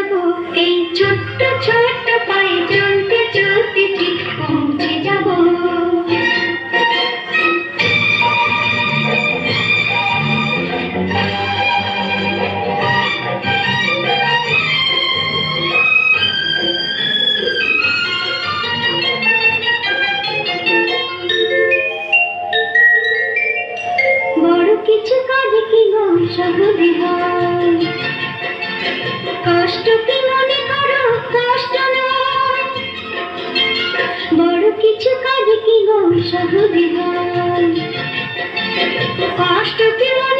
যাব। এই ছোট্ট ছোট্ট পায়ে চলতে চলতে ঠিক পৌঁছে যাব। কিছু কাজ কি গো সহজে হয়? কষ্ট কি মনে করো? কষ্ট বড় কিছু কাজ কি গো কষ্ট কি মনে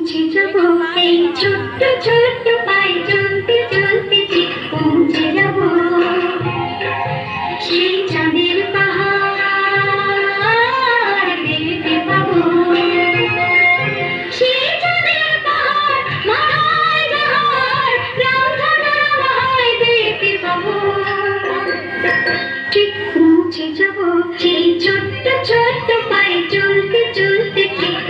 পৌঁছে যাব। এই ছোট্ট ছোট্ট পায়ে চলতে চলতে যে পৌঁছে যাব। সেই চাঁদের পাহাড় দেখতে পাবো। সেই চাঁদের পাহাড় মহায় মহায় রামধনুর মহায় ছোট্ট ছোট্ট পায়ে চলতে চলতে ঠিক